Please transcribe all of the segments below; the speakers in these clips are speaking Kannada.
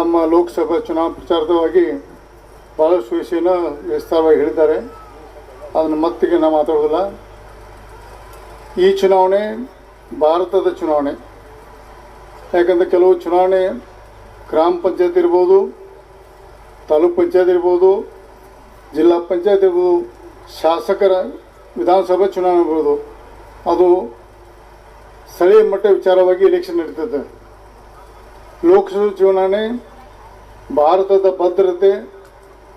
ತಮ್ಮ ಲೋಕಸಭಾ ಚುನಾವಣಾ ಪ್ರಚಾರದವಾಗಿ ಭಾಳಷ್ಟು ವಿಷಯನ ವಿಸ್ತಾರವಾಗಿ ಹೇಳಿದ್ದಾರೆ. ಅದನ್ನು ಮತ್ತಿಗೆ ನಾವು ಮಾತಾಡೋದಿಲ್ಲ ಈ ಚುನಾವಣೆ ಭಾರತದ ಚುನಾವಣೆ. ಯಾಕಂದರೆ ಕೆಲವು ಚುನಾವಣೆ ಗ್ರಾಮ ಪಂಚಾಯತ್ ಇರ್ಬೋದು, ತಾಲೂಕ್ ಪಂಚಾಯತ್ ಇರ್ಬೋದು, ಜಿಲ್ಲಾ ಪಂಚಾಯತ್ ಇರ್ಬೋದು, ಶಾಸಕರ ವಿಧಾನಸಭಾ ಚುನಾವಣೆ ಇರ್ಬೋದು, ಅದು ಸ್ಥಳೀಯ ಮಟ್ಟ ವಿಚಾರವಾಗಿ ಎಲೆಕ್ಷನ್ ನಡೀತದೆ. ಲೋಕಸಭೆ ಚುನಾವಣೆ, ಭಾರತದ ಭದ್ರತೆ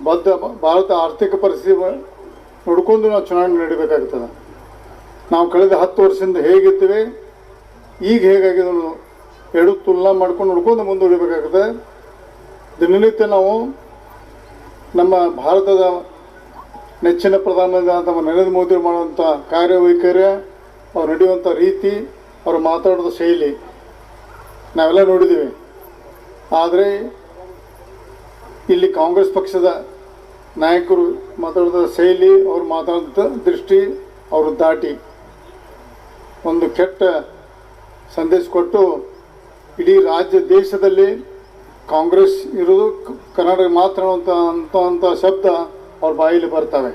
ಬದ್ಧ ಭಾರತ ಆರ್ಥಿಕ ಪರಿಸ್ಥಿತಿ ನೋಡ್ಕೊಂಡು ನಾವು ಚುನಾವಣೆ ನಡೀಬೇಕಾಗ್ತದೆ. ನಾವು ಕಳೆದ ಹತ್ತು ವರ್ಷದಿಂದ ಹೇಗಿರ್ತೀವಿ ಈಗ ಹೇಗಾಗಿದೆ ಎರಡು ತುಲನಾ ಮಾಡ್ಕೊಂಡು ನೋಡ್ಕೊಂಡು ಮುಂದುವರಿಬೇಕಾಗ್ತದೆ. ದಿನನಿತ್ಯ ನಾವು ನಮ್ಮ ಭಾರತದ ನೆಚ್ಚಿನ ಪ್ರಧಾನಮಂತ್ರಿ ನಮ್ಮ ನರೇಂದ್ರ ಮೋದಿ ಮಾಡುವಂಥ ಕಾರ್ಯವೈಖರಿ ಅವ್ರು ನಡೆಯುವಂಥ ರೀತಿ, ಅವರು ಮಾತಾಡೋದು ಶೈಲಿ, ನಾವೆಲ್ಲ ನೋಡಿದ್ದೀವಿ. ಆದರೆ ಇಲ್ಲಿ ಕಾಂಗ್ರೆಸ್ ಪಕ್ಷದ ನಾಯಕರು ಮಾತಾಡಿದ ಶೈಲಿ, ಅವ್ರು ಮಾತಾಡಿದ ದೃಷ್ಟಿ ಅವರು ದಾಟಿ ಒಂದು ಕೆಟ್ಟ ಸಂದೇಶ ಕೊಟ್ಟು ಇಡೀ ರಾಜ್ಯ ದೇಶದಲ್ಲಿ ಕಾಂಗ್ರೆಸ್ ಇರೋದು ಕರ್ನಾಟಕ ಮಾತ್ರ ಅಂತ ಅಂತ ಶಬ್ದ ಅವ್ರ ಬಾಯಲ್ಲಿ ಬರ್ತವೆ.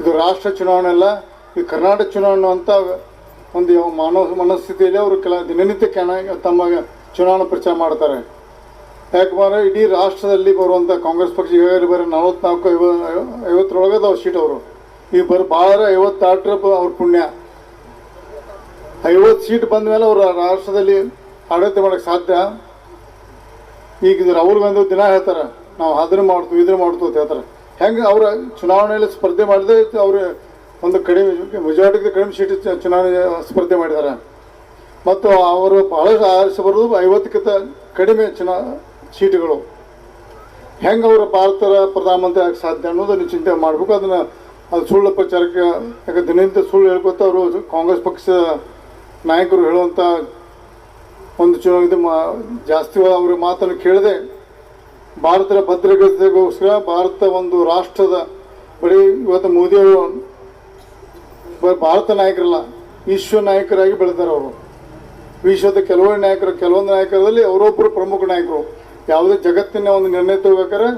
ಇದು ರಾಷ್ಟ್ರ ಚುನಾವಣೆ ಅಲ್ಲ, ಇದು ಕರ್ನಾಟಕ ಚುನಾವಣೆ ಅಂತ ಒಂದು ಮಾನವ ಮನಸ್ಥಿತಿಯಲ್ಲಿ ಅವರು ಕೆಲ ದಿನನಿತ್ಯ ತಮ್ಮ ಚುನಾವಣಾ ಪ್ರಚಾರ ಮಾಡ್ತಾರೆ. ಯಾಕಂದ್ರೆ ಇಡೀ ರಾಷ್ಟ್ರದಲ್ಲಿ ಬರುವಂಥ ಕಾಂಗ್ರೆಸ್ ಪಕ್ಷ ಈಗಾಗಲೇ ಬರೀ ನಲವತ್ನಾಲ್ಕು ಐವ ಐವತ್ತರೊಳಗೆ ಅದಾವ ಸೀಟ್ ಅವರು. ಈಗ ಬರ್ ಭಾಳ ಐವತ್ತಾರರ ಅವ್ರ ಪುಣ್ಯ. ಐವತ್ತು ಸೀಟ್ ಬಂದ ಮೇಲೆ ಅವರು ರಾಷ್ಟ್ರದಲ್ಲಿ ಆಡಳಿತ ಮಾಡೋಕ್ಕೆ ಸಾಧ್ಯ. ಈಗ ರಾಹುಲ್ ಗಾಂಧಿ ದಿನ ಹೇಳ್ತಾರೆ, ನಾವು ಅದನ್ನು ಮಾಡ್ತೀವಿ ಇದನ್ನು ಮಾಡ್ತೀವಿ ಅಂತ ಹೇಳ್ತಾರೆ. ಹೆಂಗೆ ಅವರ ಚುನಾವಣೆಯಲ್ಲಿ ಸ್ಪರ್ಧೆ ಮಾಡಿದೆ ಅವರು ಒಂದು ಕಡಿಮೆ ಮೆಜಾರಿಟಿಗೆ ಕಡಿಮೆ ಸೀಟ್ ಚುನಾವಣೆ ಸ್ಪರ್ಧೆ ಮಾಡಿದ್ದಾರೆ. ಮತ್ತು ಅವರು ಬಹಳಷ್ಟು ಆರಿಸಿ ಬರೋದು ಐವತ್ತಕ್ಕಿಂತ ಕಡಿಮೆ ಚುನಾ ಸೀಟುಗಳು. ಹೆಂಗೆ ಅವರು ಭಾರತದ ಪ್ರಧಾನಮಂತ್ರಿ ಆಗಕ್ಕೆ ಸಾಧ್ಯ ಅನ್ನೋದನ್ನು ಚಿಂತೆ ಮಾಡಬೇಕು. ಅದನ್ನು ಅದು ಸುಳ್ಳು ಪ್ರಚಾರಕ್ಕೆ ಯಾಕೆ ದಿನನಿತ್ಯ ಸುಳ್ಳು ಹೇಳ್ಕೊತ ಅವರು ಕಾಂಗ್ರೆಸ್ ಪಕ್ಷದ ನಾಯಕರು ಹೇಳುವಂಥ ಒಂದು ಚುನಾವಣೆ ಮಾ, ಜಾಸ್ತಿ ಅವ್ರ ಮಾತನ್ನು ಕೇಳದೆ ಭಾರತದ ಭದ್ರತೆಗೋಸ್ಕರ ಭಾರತ ಒಂದು ರಾಷ್ಟ್ರದ ಬರೀ ಇವತ್ತು ಮೋದಿಯವರು ಭಾರತ ನಾಯಕರಲ್ಲ, ವಿಶ್ವ ನಾಯಕರಾಗಿ ಬೆಳೆದಾರೆ ಅವರು. ವಿಶ್ವದ ಕೆಲವೇ ನಾಯಕರು, ಕೆಲವೊಂದು ನಾಯಕರಲ್ಲಿ ಅವರೊಬ್ಬರು ಪ್ರಮುಖ ನಾಯಕರು. ಯಾವುದೇ ಜಗತ್ತಿನ ಒಂದು ನಿರ್ಣಯ ತಗೋಬೇಕಾದ್ರೆ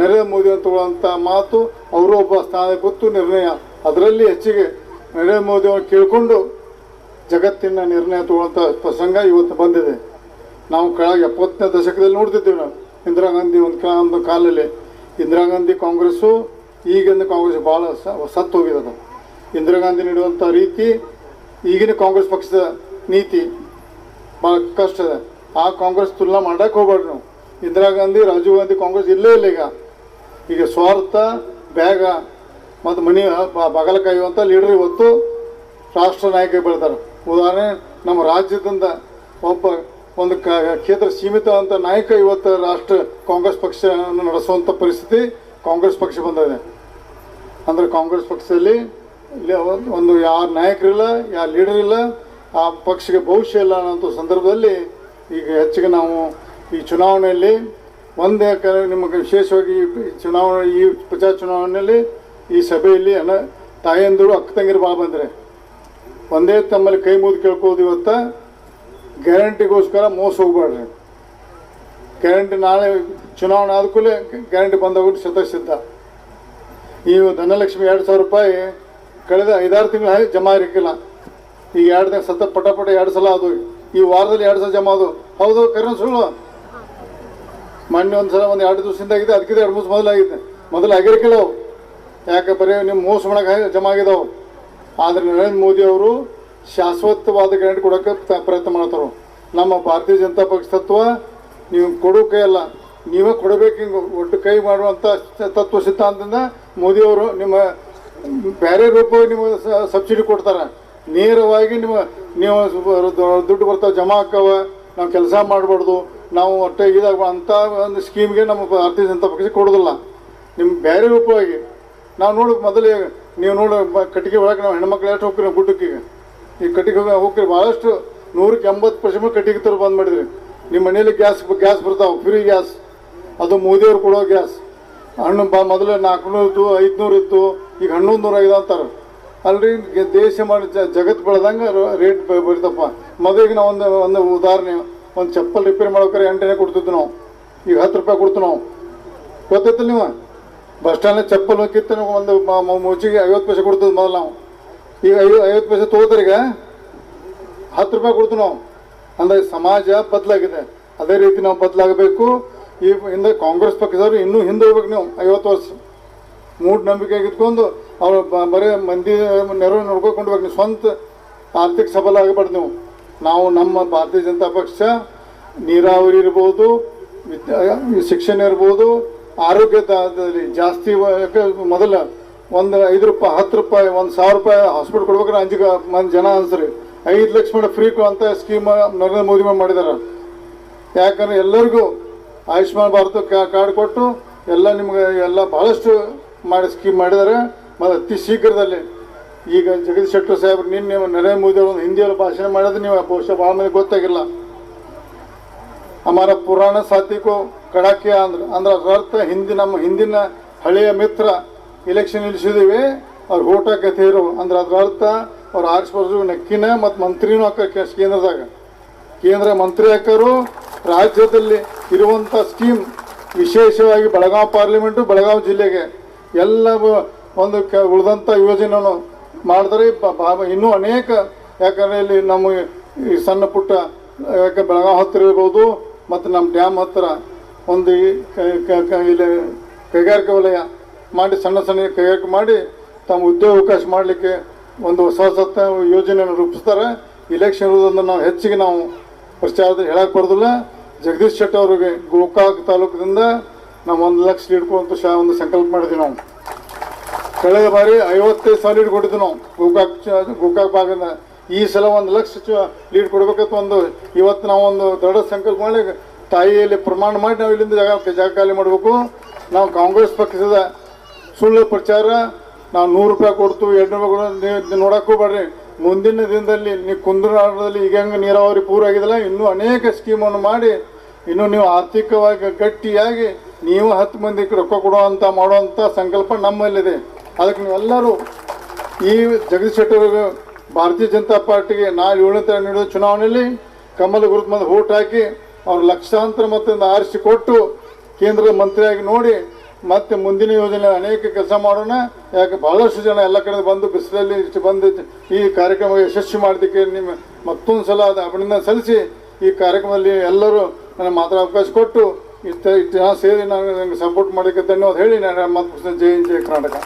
ನರೇಂದ್ರ ಮೋದಿ ಅಂತ ತಗೊಳ್ಳುವಂಥ ಮಾತು ಅವರು ಒಬ್ಬ ಸ್ಥಾನ ಗೊತ್ತು, ನಿರ್ಣಯ. ಅದರಲ್ಲಿ ಹೆಚ್ಚಿಗೆ ನರೇಂದ್ರ ಮೋದಿ ಅವರು ಕೇಳಿಕೊಂಡು ಜಗತ್ತಿನ ನಿರ್ಣಯ ತಗೊಳ್ಳುವಂಥ ಪ್ರಸಂಗ ಇವತ್ತು ಬಂದಿದೆ. ನಾವು ಕೆಳಗೆ ಎಪ್ಪತ್ತನೇ ದಶಕದಲ್ಲಿ ನೋಡ್ತಿದ್ದೀವಿ ನಾವು. ಇಂದಿರಾ ಗಾಂಧಿ ಒಂದು ಕಾ ಒಂದು ಕಾಲಲ್ಲಿ ಇಂದಿರಾ ಗಾಂಧಿ ಕಾಂಗ್ರೆಸ್ಸು, ಈಗಿನ ಕಾಂಗ್ರೆಸ್ ಭಾಳ ಸತ್ತು ಹೋಗಿದೆ ಅದು ಇಂದಿರಾ ಗಾಂಧಿ ನೀಡುವಂಥ ರೀತಿ, ಈಗಿನ ಕಾಂಗ್ರೆಸ್ ಪಕ್ಷದ ನೀತಿ ಭಾಳ ಕಷ್ಟ ಇದೆ. ಆ ಕಾಂಗ್ರೆಸ್ ತುಲನಾ ಮಾಡೋಕ್ಕೆ ಹೋಗ್ಬೇಡ್ರಿ ನಾವು. ಇಂದಿರಾ ಗಾಂಧಿ, ರಾಜೀವ್ ಗಾಂಧಿ ಕಾಂಗ್ರೆಸ್ ಇಲ್ಲೇ ಇಲ್ಲ ಈಗ. ಈಗ ಸ್ವಾರ್ಥ ಬೇಗ ಮತ್ತು ಮನಿ ಬಾಗಲ ಕಾಯುವಂಥ ಲೀಡರ್ ಇವತ್ತು ರಾಷ್ಟ್ರ ನಾಯಕ ಬೆಳೆದಾರೆ. ಉದಾಹರಣೆ, ನಮ್ಮ ರಾಜ್ಯದಿಂದ ಒಬ್ಬ ಒಂದು ಕ, ಕ್ಷೇತ್ರ ಸೀಮಿತ ಅಂತ ನಾಯಕ ಇವತ್ತು ರಾಷ್ಟ್ರ ಕಾಂಗ್ರೆಸ್ ಪಕ್ಷವನ್ನು ನಡೆಸುವಂಥ ಪರಿಸ್ಥಿತಿ ಕಾಂಗ್ರೆಸ್ ಪಕ್ಷ ಬಂದಿದೆ. ಅಂದರೆ ಕಾಂಗ್ರೆಸ್ ಪಕ್ಷದಲ್ಲಿ ಒಂದು ಯಾರ ನಾಯಕರಿಲ್ಲ, ಯಾರ ಲೀಡರ್ ಇಲ್ಲ ಆ ಪಕ್ಷಕ್ಕೆ ಭವಿಷ್ಯ ಇಲ್ಲ ಅನ್ನೋಂಥ ಸಂದರ್ಭದಲ್ಲಿ ಈಗ ಹೆಚ್ಚಿಗೆ ನಾವು ಈ ಚುನಾವಣೆಯಲ್ಲಿ ಒಂದೇ ಕ, ನಿಮಗೆ ವಿಶೇಷವಾಗಿ ಚುನಾವಣೆ, ಈ ಪ್ರಚಾರ ಚುನಾವಣೆಯಲ್ಲಿ ಈ ಸಭೆಯಲ್ಲಿ ಅನ, ತಾಯಂದಿರು, ಅಕ್ಕ ತಂಗಿರು ಬಾ ಬಂದರೆ. ಒಂದೇ ತಮ್ಮಲ್ಲಿ ಕೈ ಮುಗಿದು ಕೇಳ್ಕೋದು ಇವತ್ತು. ಗ್ಯಾರಂಟಿಗೋಸ್ಕರ ಮೋಸ ಹೋಗ್ಬೇಡ್ರಿ. ಗ್ಯಾರಂಟಿ ನಾಳೆ ಚುನಾವಣೆ ಆದ ಕೂಡಲೇ ಗ್ಯಾರಂಟಿ ಬಂದೋಗ್ಬಿಟ್ಟು ಸತ ಸಿದ್ಧ ಈ ಧನಲಕ್ಷ್ಮಿ ಎರಡು ಸಾವಿರ ರೂಪಾಯಿ ಕಳೆದ ಐದಾರು ತಿಂಗಳು ಜಮಾ ಇರಕ್ಕಿಲ್ಲ ಈಗ ಎರಡು ದಿನ ಸತತ ಪಟ ಪಟ ಎರಡು ಸಲ ಅದು. ಈ ವಾರದಲ್ಲಿ ಎರಡು ಸಲ ಜಮಾ ಅದು. ಹೌದು ಕರೆನ್ ಮೊನ್ನೆ ಒಂದು ಸಲ ಒಂದು ಎರಡು ದಿವಸದಿಂದ ಆಗಿದೆ, ಅದಕ್ಕಿಂತ ಎರಡು ಮೂರು ಮೊದಲಾಗಿದೆ. ಮೊದಲು ಆಗಿರ್ಕಿಲ್ಲವು ಯಾಕೆ ಬರೀ ನಿಮ್ಮ ಮೋಸ ಮಾಡಕ್ಕೆ ಜಮಾ ಆಗಿದಾವೆ ಆದರೆ ನರೇಂದ್ರ ಮೋದಿ ಅವರು ಶಾಶ್ವತವಾದ ಗ್ಯಾರಂಟಿ ಕೊಡೋಕ್ಕೆ ತ- ಪ್ರಯತ್ನ ಮಾಡ್ತಾರೆ ನಮ್ಮ ಭಾರತೀಯ ಜನತಾ ಪಕ್ಷ ತತ್ವ, ನೀವು ಕೊಡೋ ಕೈ ಅಲ್ಲ. ನೀವೇ ಕೊಡಬೇಕು ಹಿಂಗೆ ಒಟ್ಟು ಕೈ ಮಾಡುವಂಥ ತತ್ವ ಸಿದ್ಧಾಂತದಿಂದ ಮೋದಿಯವರು ನಿಮ್ಮ ಬೇರೆ ರೂಪ ನಿಮ್ಮ ಸಬ್ಸಿಡಿ ಕೊಡ್ತಾರೆ. ನೇರವಾಗಿ ನಿಮ್ಮ ನೀವು ದುಡ್ಡು ಬರ್ತಾವೆ, ಜಮಾ ಹಾಕವ, ನಾವು ಕೆಲಸ ಮಾಡಬಾರ್ದು. ನಾವು ಒಟ್ಟು ಇದಾಗ ಅಂಥ ಒಂದು ಸ್ಕೀಮ್ಗೆ ನಮ್ಮ ಭಾರತೀಯ ಜನತಾ ಪಕ್ಷ ಕೊಡೋದಿಲ್ಲ ನಿಮ್ಮ ಬೇರೆ ರೂಪವಾಗಿ, ನಾವು ನೋಡಿ ಮೊದಲೇ, ನೀವು ನೋಡಿ ಕಟ್ಟಿಗೆ ಒಳಗೆ ನಾವು ಹೆಣ್ಮಕ್ಳು ಎಷ್ಟು ಹೋಗ್ತೀವಿ ಗುಡ್ಡಕ್ಕೆ? ಈ ಕಟ್ಟಿಗೆ ಹೋಗಿ ಹೋಗ್ತೀರಿ ಭಾಳಷ್ಟು ನೂರಕ್ಕೆ ಎಂಬತ್ತು ಪರ್ಸೆಂಟ್ ಕಟ್ಟಿಗೆ ತರ ಬಂದ್ ಮಾಡಿದ್ರಿ. ನಿಮ್ಮ ಮನೇಲಿ ಗ್ಯಾಸ್ ಗ್ಯಾಸ್ ಬರ್ತಾವೆ, ಫ್ರೀ ಗ್ಯಾಸ್. ಅದು ಮೋದಿಯವ್ರು ಕೊಡೋ ಗ್ಯಾಸ್. ಹಣ್ಣು ಬ, ಮೊದಲು ನಾಲ್ಕುನೂರು ಇತ್ತು, ಐದುನೂರು ಇತ್ತು, ಈಗ ಹನ್ನೊಂದು ನೂರ ಐದು ಅಂತಾರೆ. ಅಲ್ರಿ ದೇಶ ಮಾಡಿ ಜಗತ್ತು ಬೆಳೆದಂಗೆ ರೇಟ್ ಬರ್ತಪ್ಪ. ಮೊದಲಿಗೆ ನಾವು ಒಂದು ಒಂದು ಉದಾಹರಣೆ ಒಂದು ಚಪ್ಪಲ್ ರಿಪೇರಿ ಮಾಡ್ಬೇಕಾರೆ ಎಂಟನೇ ಕೊಡ್ತಿದ್ವಿ ನಾವು. ಈಗ ಹತ್ತು ರೂಪಾಯಿ ಕೊಡ್ತೀವಿ ನಾವು. ಗೊತ್ತೈತಿಲ್ಲ ನೀವು ಬಸ್ ಸ್ಟ್ಯಾಂಡ್ ಚಪ್ಪಲ್ ಕಿತ್ತ ಒಂದು ಮುಚ್ಚಿಗೆ ಐವತ್ತು ಪೈಸೆ ಕೊಡ್ತದ ಮೊದಲು ನಾವು. ಈಗ ಐವ ಐವತ್ತು ಪೈಸೆ ತೊಗೋತಾರೆ ಈಗ. ಹತ್ತು ರೂಪಾಯಿ ಕೊಡ್ತೀವಿ ನಾವು. ಅಂದರೆ ಸಮಾಜ ಬದಲಾಗಿದೆ. ಅದೇ ರೀತಿ ನಾವು ಬದಲಾಗಬೇಕು. ಈ ಹಿಂದೆ ಕಾಂಗ್ರೆಸ್ ಪಕ್ಷದವರು ಇನ್ನೂ ಹಿಂದೆ ಹೋಗ್ಬೇಕು ನೀವು ಐವತ್ತು ವರ್ಷ. ಮೂಢನಂಬಿಕೆ ಇಟ್ಕೊಂಡು ಅವ್ರು ಬರೀ ಮಂದಿ ನೆರವು ನೋಡ್ಕೊಂಡು ನೀವು. ಸ್ವಂತ ಆರ್ಥಿಕ ಸಬಲ ಆಗಬಾರ್ದು ನೀವು. ನಾವು ನಮ್ಮ ಭಾರತೀಯ ಜನತಾ ಪಕ್ಷ ನೀರಾವರಿ ಇರ್ಬೋದು, ವಿದ್ಯಾ- ಶಿಕ್ಷಣ ಇರ್ಬೋದು ಆರೋಗ್ಯದಲ್ಲಿ ಜಾಸ್ತಿ ಮೊದಲ ಒಂದು ಐದು ರೂಪಾಯಿ, ಹತ್ತು ರೂಪಾಯಿ, ಒಂದು ಸಾವಿರ ರೂಪಾಯಿ ಹಾಸ್ಪಿಟಲ್ ಕೊಡ್ಬೇಕಾದ್ರೆ ಅಂಜಿಗ ಮಂದಿ ಜನ ಅನ್ಸ್ರಿ. ಐದು ಲಕ್ಷ ಮಾಡಿ ಫ್ರೀ ಅಂತ ಸ್ಕೀಮ್ ನರೇಂದ್ರ ಮೋದಿ ಮಾಡಿದಾರೆ. ಯಾಕಂದ್ರೆ ಎಲ್ಲರಿಗೂ ಆಯುಷ್ಮಾನ್ ಭಾರತ ಕಾರ್ಡ್ ಕೊಟ್ಟು ಎಲ್ಲ ನಿಮ್ಗೆ ಎಲ್ಲ ಭಾಳಷ್ಟು ಮಾಡಿ ಸ್ಕೀಮ್ ಮಾಡಿದ್ದಾರೆ ಮತ್ತು ಅತಿ ಶೀಘ್ರದಲ್ಲಿ ಈಗ ಜಗದೀಶ್ ಶೆಟ್ಟರ್ ಸಾಹೇಬ್ರು ನಿನ್ನೆ ನರೇಂದ್ರ ಮೋದಿ ಅವರು ಹಿಂದಿಯಲ್ಲಿ ಭಾಷಣ ಮಾಡೋದು ನೀವು ಬಹುಶಃ ಭಾಳ ಮಂದಿ ಗೊತ್ತಾಗಿಲ್ಲ. ಅಮರ ಪುರಾಣ ಸಾತ್ವಿಕೋ ಕಡಾಕೆ ಅಂದ್ರೆ ಅಂದ್ರೆ ಅರ್ಥ ಹಿಂದಿ ನಮ್ಮ ಹಿಂದಿನ ಹಳೆಯ ಮಿತ್ರ ಇಲೆಕ್ಷನ್ ನಿಲ್ಲಿಸಿದೀವಿ, ಅವ್ರು ಓಟ್ ಇರು. ಅಂದ್ರೆ ಅದ್ರ ಅರ್ಥ ಅವ್ರು ಆರಿಸ್ಬಾರ್ದು ನಕ್ಕಿನ ಮತ್ತು ಮಂತ್ರಿನೂ ಹಾಕ ಕೇಂದ್ರದಾಗ. ಕೇಂದ್ರ ಮಂತ್ರಿ ಹಾಕರು, ರಾಜ್ಯದಲ್ಲಿ ಇರುವಂಥ ಸ್ಕೀಮ್ ವಿಶೇಷವಾಗಿ ಬೆಳಗಾವಿ ಪಾರ್ಲಿಮೆಂಟು ಬೆಳಗಾವಿ ಜಿಲ್ಲೆಗೆ ಎಲ್ಲ ಒಂದು ಕ ಉಳಿದಂಥ ಯೋಜನೆಯನ್ನು ಮಾಡಿದ್ರೆ ಇನ್ನೂ ಅನೇಕ, ಯಾಕಂದರೆ ಇಲ್ಲಿ ನಮ್ಮ ಈ ಸಣ್ಣ ಪುಟ್ಟ ಯಾಕೆ ಬೆಳಗಾವಿ ಹತ್ತಿರ ಇರ್ಬೋದು, ಮತ್ತು ನಮ್ಮ ಡ್ಯಾಮ್ ಹತ್ತಿರ ಒಂದು ಇಲ್ಲಿ ಕೈಗಾರಿಕೆ ವಲಯ ಮಾಡಿ, ಸಣ್ಣ ಸಣ್ಣ ಕೈಗಾರಿಕೆ ಮಾಡಿ, ತಮ್ಮ ಉದ್ಯೋಗಾವಕಾಶ ಮಾಡಲಿಕ್ಕೆ ಒಂದು ಹೊಸ ಹೊಸ ಯೋಜನೆಯನ್ನು ರೂಪಿಸ್ತಾರೆ. ಇಲೆಕ್ಷನ್ ಇರೋದ್ರಿಂದ ನಾವು ಹೆಚ್ಚಿಗೆ ನಾವು ಪ್ರಚಾರದಲ್ಲಿ ಹೇಳಕ್ಕೆ ಬರೋದಿಲ್ಲ. ಜಗದೀಶ್ ಶೆಟ್ಟಿ ಅವರಿಗೆ ಗೋಕಾಕ್ ತಾಲೂಕಿನಿಂದ ನಾವು ಒಂದು ಲಕ್ಷ ಹಿಡ್ಕೊಂತ ಶಾ ಒಂದು ಸಂಕಲ್ಪ ಮಾಡಿದ್ವಿ ನಾವು. ಕಳೆದ ಬಾರಿ ಐವತ್ತೈದು ಸಾವಿರ ಲೀಡ್ ಕೊಟ್ಟಿದ್ವಿ ನಾವು. ಗೋಕಾಕ್ ಗೋಕಾಕ್ ಭಾಗದಿಂದ ಈ ಸಲ ಒಂದು ಲಕ್ಷ ಲೀಡ್ ಕೊಡಬೇಕಂತ ಒಂದು ಇವತ್ತು ನಾವೊಂದು ದೃಢ ಸಂಕಲ್ಪ ಮಾಡಿ ತಾಯಿಯಲ್ಲಿ ಪ್ರಮಾಣ ಮಾಡಿ ನಾವು ಇಲ್ಲಿಂದ ಜಾಗ ಜಾಗ ಖಾಲಿ ಮಾಡಬೇಕು. ನಾವು ಕಾಂಗ್ರೆಸ್ ಪಕ್ಷದ ಸುಳ್ಳು ಪ್ರಚಾರ, ನಾವು ನೂರು ರೂಪಾಯಿ ಕೊಡ್ತು ಎರಡು ರೂಪಾಯಿ ನೋಡೋಕ್ಕೂ ಬರ್ರಿ ಮುಂದಿನ ದಿನದಲ್ಲಿ ನೀವು ಕುಂದನಾಡದಲ್ಲಿ ಈಗ ಹೆಂಗೆ ನೀರಾವರಿ ಪೂರ ಆಗಿದೆಲ್ಲ, ಇನ್ನೂ ಅನೇಕ ಸ್ಕೀಮನ್ನು ಮಾಡಿ, ಇನ್ನು ನೀವು ಆರ್ಥಿಕವಾಗಿ ಗಟ್ಟಿಯಾಗಿ ನೀವು ಹತ್ತು ಮಂದಿಗೆ ರೊಕ್ಕ ಕೊಡುವಂಥ ಮಾಡುವಂಥ ಸಂಕಲ್ಪ ನಮ್ಮಲ್ಲಿದೆ. ಅದಕ್ಕೆ ನೀವೆಲ್ಲರೂ ಈ ಜಗದೀಶ್ ಶೆಟ್ಟರ್ ಭಾರತೀಯ ಜನತಾ ಪಾರ್ಟಿಗೆ ನಾಳೆ ಏಳನೇ ತಾರೀಕು ನೀಡುವ ಚುನಾವಣೆಯಲ್ಲಿ ಕಮಲ ಗುರುತು ಮಂದಿ ಓಟ್ ಹಾಕಿ ಅವ್ರು ಲಕ್ಷಾಂತರ ಮತದಿಂದ ಆರಿಸಿ ಕೊಟ್ಟು ಕೇಂದ್ರ ಮಂತ್ರಿಯಾಗಿ ನೋಡಿ ಮತ್ತೆ ಮುಂದಿನ ಯೋಜನೆ ಅನೇಕ ಕೆಲಸ ಮಾಡೋಣ. ಯಾಕೆ ಬಹಳಷ್ಟು ಜನ ಎಲ್ಲ ಕಡೆ ಬಂದು ಬಿಸಿಲಲ್ಲಿ ಇಷ್ಟು ಬಂದು ಈ ಕಾರ್ಯಕ್ರಮ ಯಶಸ್ವಿ ಮಾಡೋದಕ್ಕೆ ನಿಮ್ಮ ಮತ್ತೊಂದು ಸಲ ಅದು ಅಭಿನಂದನೆ ಸಲ್ಲಿಸಿ ಈ ಕಾರ್ಯಕ್ರಮದಲ್ಲಿ ಎಲ್ಲರೂ ನನಗೆ ಮಾತ್ರ ಅವಕಾಶ ಕೊಟ್ಟು ಇಷ್ಟ ಇಷ್ಟು ಜನ ಸೇರಿ ನಾನು ನನಗೆ ಸಪೋರ್ಟ್ ಮಾಡೋಕ್ಕೆ ಧನ್ಯವಾದ ಹೇಳಿ. ನಾನು ಮತ್ತೆ ಜೈ ಜಯ ಕರ್ನಾಟಕ.